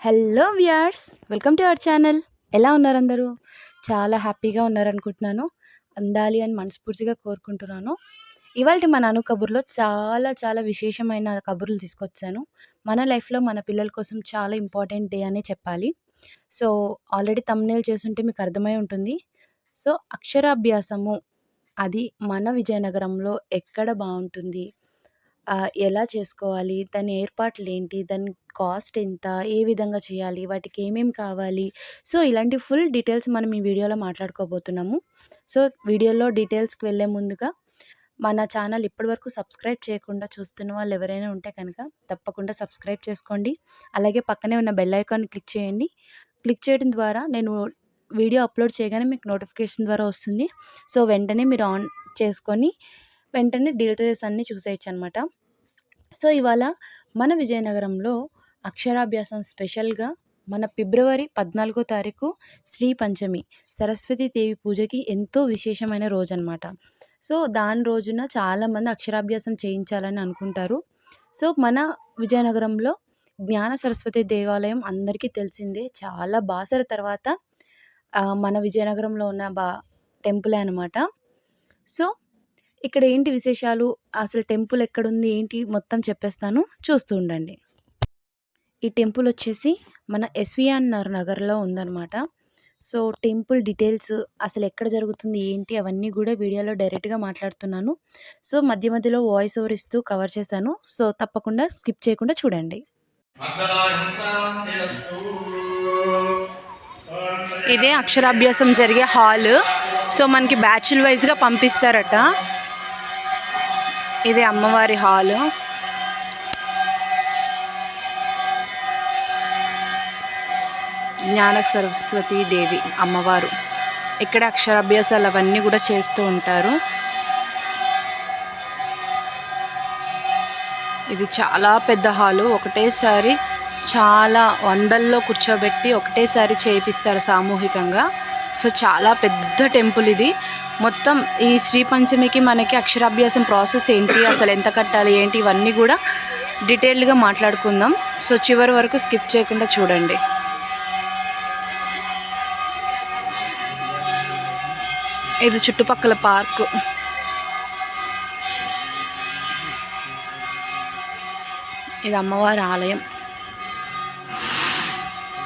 Hello viewers welcome to our channel. ఎలా ఉన్నారు అందరూ చాలా హ్యాపీగా ఉన్నారనుకుంటున్నాను. అందాలి అని మనస్ఫూర్తిగా కోరుకుంటున్నాను. ఇవాళ మన అను కబుర్లో చాలా చాలా విశేషమైన కబుర్లు తీసుకొచ్చాను. మన లైఫ్లో మన పిల్లల కోసం చాలా ఇంపార్టెంట్ డే అనే చెప్పాలి. సో ఆల్రెడీ తమ్నేల్ చేసుంటే మీకు అర్థమై ఉంటుంది. సో అక్షరాభ్యాసము అది మన విజయనగరంలో ఎక్కడ బాగుంటుంది? ఎలా చేసుకోవాలి? దాని ఏర్పాట్లు ఏంటి దాని కాస్ట్ ఎంత? ఏ విధంగా చేయాలి? వాటికి ఏమేమి కావాలి? సో, ఇలాంటి ఫుల్ డీటెయిల్స్ మనం ఈ వీడియోలో మాట్లాడుకోబోతున్నాము. సో, వీడియోలో డీటెయిల్స్‌కి వెళ్ళే ముందుగా మన ఛానల్ ఇప్పటివరకు సబ్స్క్రైబ్ చేయకుండా చూస్తున్న వాళ్ళు ఎవరైనా ఉంటే కనుక తప్పకుండా సబ్స్క్రైబ్ చేసుకోండి. అలాగే పక్కనే ఉన్న బెల్ ఐకాన్ క్లిక్ చేయండి. క్లిక్ చేయడం ద్వారా నేను వీడియో అప్‌లోడ్ చేయగానే మీకు నోటిఫికేషన్ ద్వారా వస్తుంది. సో, వెంటనే మీరు ఆన్ చేసుకొని వెంటనే డీటెయిల్స్ అన్నీ చూసేయొచ్చనమాట. సో, ఇవాళ మన విజయనగరంలో అక్షరాభ్యాసం స్పెషల్‌గా మన ఫిబ్రవరి 14 తారీఖు శ్రీ పంచమి సరస్వతి దేవి పూజకి ఎంతో విశేషమైన రోజు అనమాట సో, దాని రోజున చాలామంది అక్షరాభ్యాసం చేయించాలని అనుకుంటారు. సో, మన విజయనగరంలో జ్ఞాన సరస్వతి దేవాలయం అందరికీ తెలిసిందే. చాలా బాసర తర్వాత మన విజయనగరంలో ఉన్న బా టెంపులే అనమాట. సో, ఇక్కడ ఏంటి విశేషాలు? అసలు టెంపుల్ ఎక్కడుంది? ఏంటి? మొత్తం చెప్పేస్తాను. చూస్తూ ఉండండి. ఈ టెంపుల్ వచ్చేసి మన ఎస్విఆర్ నగర్‌లో ఉందనమాట. సో, టెంపుల్ డీటెయిల్స్ అసలు ఎక్కడ జరుగుతుంది? ఏంటి? అవన్నీ కూడా వీడియోలో డైరెక్ట్‌గా మాట్లాడుతున్నాను. సో, మధ్య మధ్యలో వాయిస్ ఓవర్ ఇస్తూ కవర్ చేశాను. సో, తప్పకుండా స్కిప్ చేయకుండా చూడండి. ఇదే అక్షరాభ్యాసం జరిగే హాల్. సో, మనకి బ్యాచ్‌లు వైజ్గా పంపిస్తారట. ఇది అమ్మవారి హాలు. జ్ఞాన సరస్వతీ దేవి అమ్మవారు. ఇక్కడ అక్షరాభ్యాసాలు అవన్నీ కూడా చేస్తూ ఉంటారు. ఇది చాలా పెద్ద హాలు. ఒకటేసారి చాలా వందల్లో కూర్చోబెట్టి ఒకటేసారి చేపిస్తారు సామూహికంగా. సో, చాలా పెద్ద టెంపుల్ ఇది. మొత్తం ఈ శ్రీ పంచమికి మనకి అక్షరాభ్యాసం ప్రాసెస్ ఏంటి? అసలు ఎంత కట్టాలి? ఏంటి? ఇవన్నీ కూడా డీటెయిల్డ్‌గా మాట్లాడుకుందాం. సో, చివరి వరకు స్కిప్ చేయకుండా చూడండి. ఇది చుట్టుపక్కల పార్కు. ఇది అమ్మవారి ఆలయం.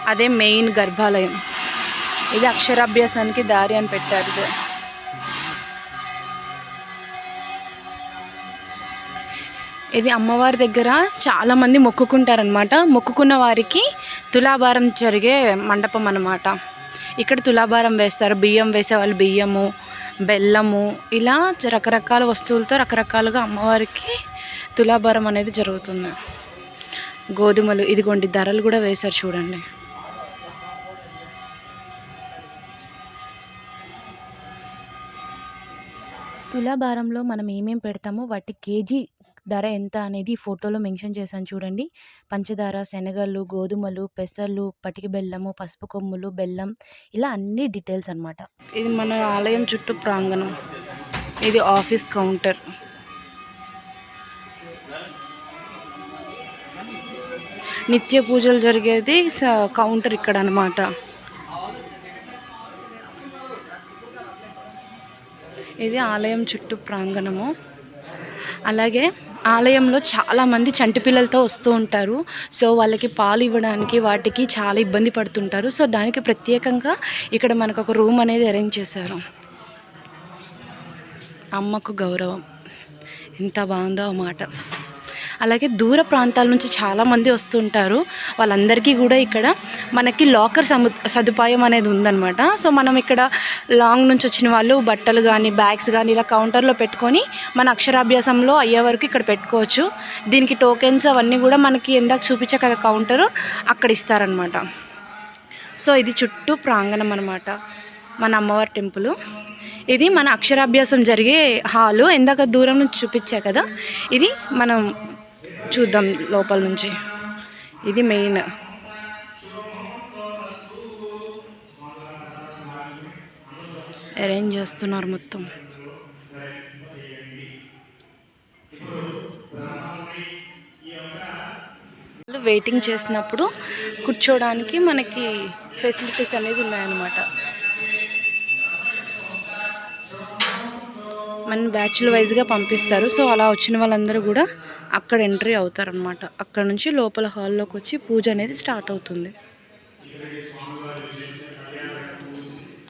అదే మెయిన్ గర్భాలయం. ఇది అక్షరాభ్యాసానికి దారి అని పెట్టారు ఇది. అమ్మవారి దగ్గర చాలామంది మొక్కుకుంటారనమాట. మొక్కుకున్న వారికి తులాభారం జరిగే మండపం అనమాట. ఇక్కడ తులాభారం వేస్తారు. బియ్యం వేసేవాళ్ళు బియ్యము, బెల్లము ఇలా రకరకాల వస్తువులతో రకరకాలుగా అమ్మవారికి తులాభారం అనేది జరుగుతుంది. గోధుమలు ఇదిగోండి ధరలు కూడా వేశారు చూడండి. తులాభారంలో మనం ఏమేం పెడతామో వాటి కేజీ ధర ఎంత అనేది ఫోటోలో మెన్షన్ చేశాను చూడండి. పంచదార, శనగలు, గోధుమలు, పెసలు, పటిక బెల్లము, పసుపు కొమ్ములు, బెల్లం ఇలా అన్ని డీటెయిల్స్ అనమాట. ఇది మన ఆలయం చుట్టూ ప్రాంగణం. ఇది ఆఫీస్ కౌంటర్. నిత్య పూజలు జరిగేది స కౌంటర్ ఇక్కడ అనమాట. ఇది ఆలయం చుట్టూ ప్రాంగణము. అలాగే ఆలయంలో చాలామంది చంటి పిల్లలతో వస్తూ ఉంటారు. సో, వాళ్ళకి పాలు ఇవ్వడానికి వాటికి చాలా ఇబ్బంది పడుతుంటారు. సో, దానికి ప్రత్యేకంగా ఇక్కడ మనకు ఒక రూమ్ అనేది అరేంజ్ చేశారు. అమ్మకు గౌరవం. ఎంత బాగుందో మాట. అలాగే దూర ప్రాంతాల నుంచి చాలామంది వస్తుంటారు. వాళ్ళందరికీ కూడా ఇక్కడ మనకి లాకర్ సము సదుపాయం అనేది ఉందన్నమాట సో, మనం ఇక్కడ లాంగ్ నుంచి వచ్చిన వాళ్ళు బట్టలు కానీ బ్యాగ్స్ కానీ ఇలా కౌంటర్‌లో పెట్టుకొని మన అక్షరాభ్యాసంలో అయ్యే వరకు ఇక్కడ పెట్టుకోవచ్చు. దీనికి టోకెన్స్ అవన్నీ కూడా మనకి ఇందాక చూపించే కదా కౌంటరు అక్కడ ఇస్తారనమాట. సో, ఇది చుట్టూ ప్రాంగణం అనమాట. మన అమ్మవారి టెంపుల్ ఇది మన అక్షరాభ్యాసం జరిగే హాలు. ఇందాక దూరం నుంచి చూపించా కదా! ఇది మనం చూద్దాం లోపల నుంచి. ఇది మెయిన్. అరేంజ్ చేస్తున్నారు మొత్తం. వెయిటింగ్ చేసినప్పుడు కూర్చోడానికి మనకి ఫెసిలిటీస్ అనేది ఉన్నాయన్నమాట మన బ్యాచ్ల వైజ్గా పంపిస్తారు. సో అలా వచ్చిన వాళ్ళందరూ కూడా అక్కడ ఎంట్రీ అవుతారనమాట అక్కడ నుంచి లోపల హాల్లోకి వచ్చి పూజ అనేది స్టార్ట్ అవుతుంది.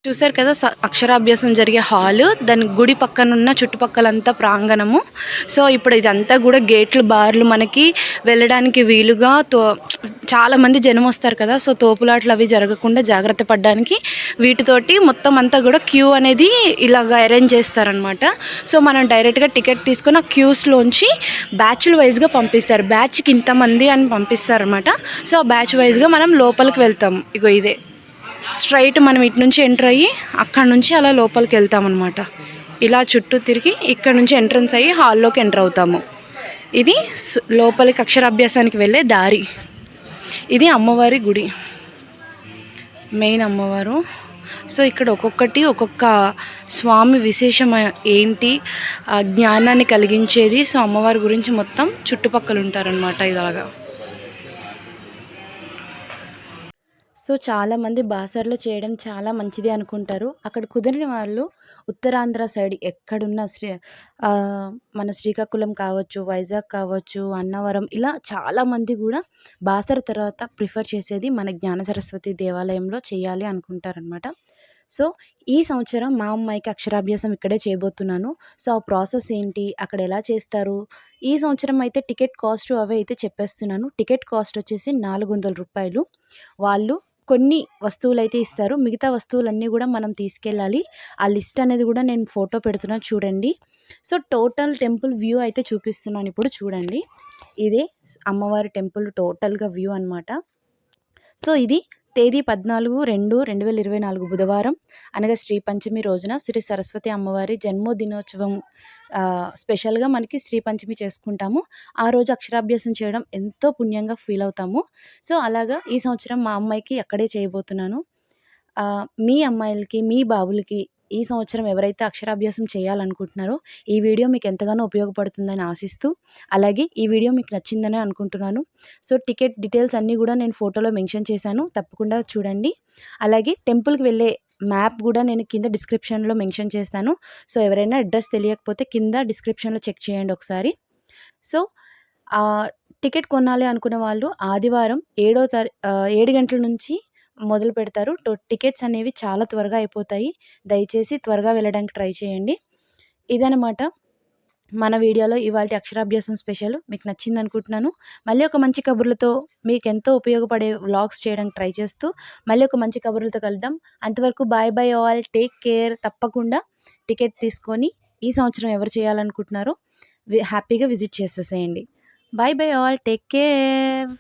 చూసారు కదా స- అక్షరాభ్యాసం జరిగే హాల్ దాని గుడి పక్కన ఉన్న చుట్టుపక్కలంతా ప్రాంగణము. సో ఇప్పుడు ఇదంతా కూడా గేట్లు బార్లు మనకి వెళ్ళడానికి వీలుగా తో చాలామంది జనం వస్తారు కదా సో తోపులాట్లు అవి జరగకుండా జాగ్రత్త పడడానికి వీటితోటి మొత్తం అంతా కూడా క్యూ అనేది ఇలాగ అరేంజ్ చేస్తారనమాట సో మనం డైరెక్ట్గా టికెట్ తీసుకుని ఆ క్యూస్లోంచి బ్యాచ్ల వైజ్గా పంపిస్తారు. బ్యాచ్కి ఇంతమంది అని పంపిస్తారనమాట సో ఆ బ్యాచ్ వైజ్గా మనం లోపలికి వెళ్తాం. ఇగో ఇదే. స్ట్రైట్ మనం ఇటు నుంచి ఎంటర్ అయ్యి అక్కడ నుంచి అలా లోపలికి వెళ్తామన్నమాట ఇలా చుట్టూ తిరిగి ఇక్కడ నుంచి ఎంట్రన్స్ అయ్యి హాల్లోకి ఎంటర్ అవుతాము. ఇది లోపలికి అక్షరాభ్యాసానికి వెళ్ళే దారి. ఇది అమ్మవారి గుడి. మెయిన్ అమ్మవారు. సో ఇక్కడ ఒక్కొక్కటి ఒక్కొక్క స్వామి విశేషం ఏంటి జ్ఞానాన్ని కలిగించేది. సో అమ్మవారి గురించి మొత్తం చుట్టుపక్కల ఉంటారనమాట ఇలాగా సో చాలామంది బాసర్లో చేయడం చాలా మంచిది అనుకుంటారు. అక్కడ కుదిరిన వాళ్ళు ఉత్తరాంధ్ర సైడ్ ఎక్కడున్న శ్రీ మన శ్రీకాకుళం కావచ్చు వైజాగ్ కావచ్చు అన్నవరం ఇలా చాలామంది కూడా బాసర తర్వాత ప్రిఫర్ చేసేది మన జ్ఞాన సరస్వతి దేవాలయంలో చేయాలి అనుకుంటారనమాట సో ఈ సంవత్సరం మా అమ్మాయికి అక్షరాభ్యాసం ఇక్కడే చేయబోతున్నాను. సో ఆ ప్రాసెస్ ఏంటి అక్కడ ఎలా చేస్తారు? ఈ సంవత్సరం అయితే టికెట్ కాస్ట్ అవే అయితే చెప్పేస్తున్నాను. టికెట్ కాస్ట్ వచ్చేసి నాలుగు వందల రూపాయలు. వాళ్ళు కొన్ని వస్తువులైతే ఇస్తారు. మిగతా వస్తువులన్నీ కూడా మనం తీసుకెళ్ళాలి. ఆ లిస్ట్ అనేది కూడా నేను ఫోటో పెడుతున్నాను చూడండి. సో టోటల్ టెంపుల్ వ్యూ అయితే చూపిస్తున్నాను ఇప్పుడు చూడండి. ఇదే అమ్మవారి టెంపుల్ టోటల్గా వ్యూ అనమాట సో ఇది తేదీ పద్నాలుగు రెండు రెండు వేల ఇరవై నాలుగు బుధవారం అనగా శ్రీ పంచమి రోజున శ్రీ సరస్వతి అమ్మవారి జన్మదినోత్సవం స్పెషల్గా మనకి శ్రీ పంచమి చేసుకుంటాము. ఆ రోజు అక్షరాభ్యాసం చేయడం ఎంతో పుణ్యంగా ఫీల్ అవుతాము. సో అలాగా ఈ సంవత్సరం మా అమ్మాయికి అక్కడే చేయబోతున్నాను. మీ అమ్మాయిలకి మీ బాబులకి ఈ సంవత్సరం ఎవరైతే అక్షరాభ్యాసం చేయాలనుకుంటున్నారో ఈ వీడియో మీకు ఎంతగానో ఉపయోగపడుతుందని ఆశిస్తూ అలాగే ఈ వీడియో మీకు నచ్చిందని అనుకుంటున్నాను. సో టికెట్ డీటెయిల్స్ అన్నీ కూడా నేను ఫోటోలో మెన్షన్ చేశాను. తప్పకుండా చూడండి. అలాగే టెంపుల్కి వెళ్ళే మ్యాప్ కూడా నేను కింద డిస్క్రిప్షన్లో మెన్షన్ చేస్తాను. సో ఎవరైనా అడ్రస్ తెలియకపోతే కింద డిస్క్రిప్షన్లో చెక్ చేయండి ఒకసారి. సో టికెట్ కొనాలి అనుకున్న వాళ్ళు ఆదివారం ఏడో తారీ ఏడు గంటల నుంచి మొదలు పెడతారు. టో టికెట్స్ అనేవి చాలా త్వరగా అయిపోతాయి. దయచేసి త్వరగా వెళ్ళడానికి ట్రై చేయండి. ఇదనమాట మన వీడియోలో ఇవాళ అక్షరాభ్యాసం స్పెషల్. మీకు నచ్చింది అనుకుంటున్నాను. మళ్ళీ ఒక మంచి కబుర్లతో మీకు ఎంతో ఉపయోగపడే వ్లాగ్స్ చేయడానికి ట్రై చేస్తూ మళ్ళీ ఒక మంచి కబుర్లతో కలుద్దాం. అంతవరకు bye bye all take care తప్పకుండా టికెట్ తీసుకొని ఈ సంవత్సరం ఎవరు చేయాలనుకుంటున్నారో హ్యాపీగా విజిట్ చేసేసేయండి. Bye bye all take care